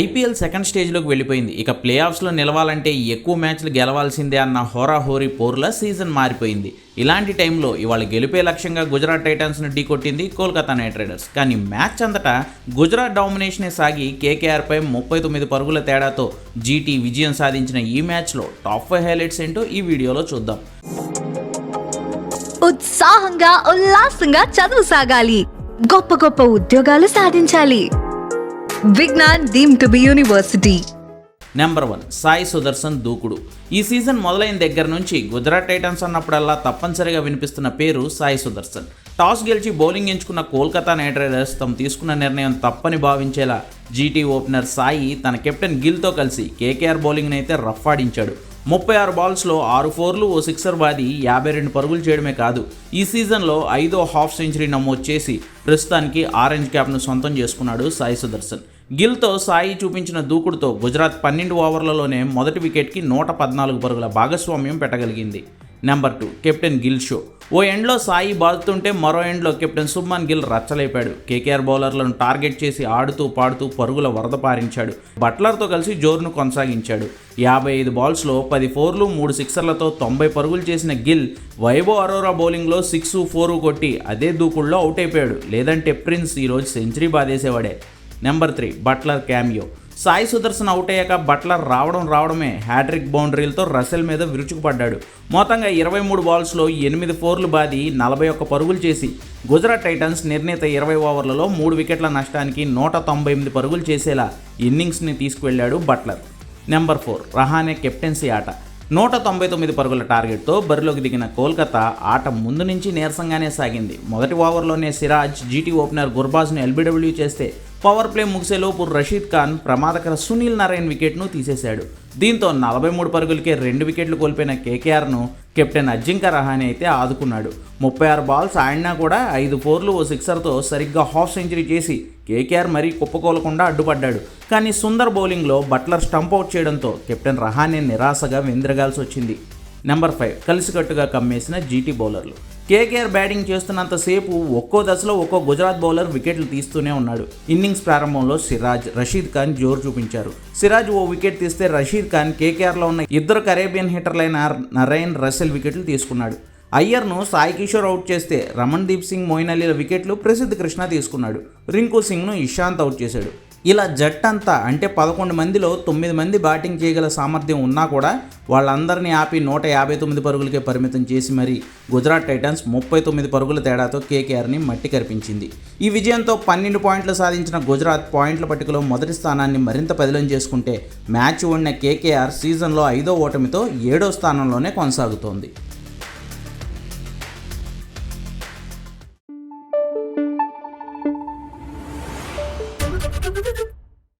IPL second స్టేజ్లోకి వెళ్ళిపోయింది. ఇక play ఆఫ్స్లో నిలవాలంటే ఎక్కువ మ్యాచ్లు గెలవాల్సిందే అన్న హోరాహోరీ పోర్ల సీజన్ మారిపోయింది. ఇలాంటి టైంలో ఇవాళ గెలిపే లక్ష్యంగా గుజరాత్ టైటన్స్ను ఢీకొట్టింది కోల్కతా నైట్ రైడర్స్. కానీ మ్యాచ్ అంతటా గుజరాత్ డామినేషనే సాగి కేకేఆర్పై ముప్పై తొమ్మిది పరుగుల తేడాతో జీటీ విజయం సాధించిన ఈ మ్యాచ్లో టాప్ ఫైవ్ హైలైట్స్ ఏంటో ఈ వీడియోలో చూద్దాం. ఉత్సాహంగా ఉల్లాసంగా చదువు సాగాలి. గొప్ప గొప్ప ఉద్యోగాలు సాధించాలి. Vignan deem to be university. Number one Sai Sudharsan దూకుడు. ఈ సీజన్ మొదలైన దగ్గర నుంచి గుజరాత్ టైటన్స్ అన్నప్పుడల్లా తప్పనిసరిగా వినిపిస్తున్న పేరు సాయి సుదర్శన్. టాస్ గెలిచి బౌలింగ్ ఎంచుకున్న కోల్కతా నైట్ రైడర్స్ తాము తీసుకున్న నిర్ణయం తప్పని భావించేలా జీటీ ఓపెనర్ సాయి తన కెప్టెన్ గిల్తో కలిసి కేకేఆర్ బౌలింగ్ని అయితే రఫ్ ఆడించాడు. ముప్పై ఆరు బాల్స్లో ఆరు ఫోర్లు ఓ సిక్సర్ బాది యాభై రెండు పరుగులు చేయడమే కాదు ఈ సీజన్లో ఐదో హాఫ్ సెంచరీ నమోదు చేసి ప్రస్తుతానికి ఆరెంజ్ క్యాప్ను సొంతం చేసుకున్నాడు సాయి సుదర్శన్. గిల్తో సాయి చూపించిన దూకుడుతో గుజరాత్ పన్నెండు ఓవర్లలోనే మొదటి వికెట్కి నూట పద్నాలుగు పరుగుల భాగస్వామ్యం పెట్టగలిగింది. Number two captain Gill show. ఓ ఎండ్లో సాయి బాదుతుంటే మరో ఎండ్లో కెప్టెన్ సుమ్మన్ గిల్ రచ్చలేపాడు. కేకేఆర్ బౌలర్లను టార్గెట్ చేసి ఆడుతూ పాడుతూ పరుగుల వరద పారించాడు. బట్లర్తో కలిసి జోరును కొనసాగించాడు. యాభై ఐదు బాల్స్లో పది ఫోర్లు మూడు సిక్సర్లతో తొంభై పరుగులు చేసిన గిల్ వైభవ్ అరోరా బౌలింగ్లో సిక్స్ ఫోరు కొట్టి అదే దూకుల్లో అవుట్ అయిపోయాడు. లేదంటే ప్రిన్స్ ఈరోజు century బాధేసేవాడే. Number three Buttler cameo. Sai Sudharsan out అయ్యాక బట్లర్ రావడం రావడమే హ్యాట్రిక్ బౌండరీలతో రసెల్ మీద విరుచుకుపడ్డాడు. మొత్తంగా ఇరవై మూడు బాల్స్లో ఎనిమిది ఫోర్లు బాది నలభై ఒక్క పరుగులు చేసి గుజరాత్ టైటన్స్ నిర్ణీత ఇరవై ఓవర్లలో మూడు వికెట్ల నష్టానికి నూట తొంభై ఎనిమిది పరుగులు చేసేలా ఇన్నింగ్స్ని తీసుకువెళ్ళాడు Buttler. Number four Rahane captaincy ఆట. నూట తొంభై తొమ్మిది పరుగుల టార్గెట్తో బరిలోకి దిగిన కోల్కతా ఆట ముందు నుంచి నీరసంగానే సాగింది. మొదటి ఓవర్లోనే సిరాజ్ జీటీ ఓపెనర్ గుర్బాజ్ను ఎల్బీడబ్ల్యూ చేస్తే పవర్ ప్లే ముగిసేలోపు రషీద్ ఖాన్ ప్రమాదకర సునీల్ నారాయణ్ వికెట్ను తీసేశాడు. దీంతో నలభై మూడు పరుగులకే రెండు వికెట్లు కోల్పోయిన కేకేఆర్ను కెప్టెన్ అజింక రహానే అయితే ఆదుకున్నాడు. ముప్పై ఆరు బాల్స్ ఆడినా కూడా ఐదు ఫోర్లు ఓ సిక్సర్తో సరిగ్గా హాఫ్ సెంచరీ చేసి కేకేఆర్ మరీ కుప్పకోలకుండా అడ్డుపడ్డాడు. కానీ సుందర్ బౌలింగ్లో బట్లర్ స్టంప్ అవుట్ చేయడంతో కెప్టెన్ రహానే నిరాశగా వెందిరగాల్సి వచ్చింది నెంబర్ ఫైవ్ కలిసికట్టుగా కమ్మేసిన జీటీ బౌలర్లు. కేకేఆర్ బ్యాటింగ్ చేస్తున్నంతసేపు ఒక్కో దశలో ఒక్కో గుజరాత్ బౌలర్ వికెట్లు తీస్తూనే ఉన్నాడు. ఇన్నింగ్స్ ప్రారంభంలో సిరాజ్ రషీద్ ఖాన్ జోరు చూపించారు. సిరాజ్ ఓ వికెట్ తీస్తే రషీద్ ఖాన్ కేకేఆర్లో ఉన్న ఇద్దరు కరేబియన్ హిట్టర్లైన నరైన్ రసెల్ వికెట్లు తీసుకున్నాడు. అయ్యర్ను సాయి కిషోర్ అవుట్ చేస్తే రమణ్దీప్ సింగ్ మోయిన్ అలీల వికెట్లు ప్రసిద్ధ్ కృష్ణ తీసుకున్నాడు. రింకు సింగ్ను ఇషాంత్ అవుట్ చేశాడు. ఇలా జట్టంతా అంటే పదకొండు మందిలో తొమ్మిది మంది బ్యాటింగ్ చేయగల సామర్థ్యం ఉన్నా కూడా వాళ్ళందరినీ ఆపి నూట యాభై తొమ్మిది పరుగులకే పరిమితం చేసి మరి గుజరాత్ టైటన్స్ ముప్పై తొమ్మిది పరుగుల తేడాతో కేకేఆర్ని మట్టి కరిపించింది. ఈ విజయంతో పన్నెండు పాయింట్లు సాధించిన గుజరాత్ పాయింట్ల పట్టికలో మొదటి స్థానాన్ని మరింత పదిలం చేసుకుంటే మ్యాచ్ ఓడిన కేకేఆర్ సీజన్లో ఐదో ఓటమితో ఏడో స్థానంలోనే కొనసాగుతోంది. どっ!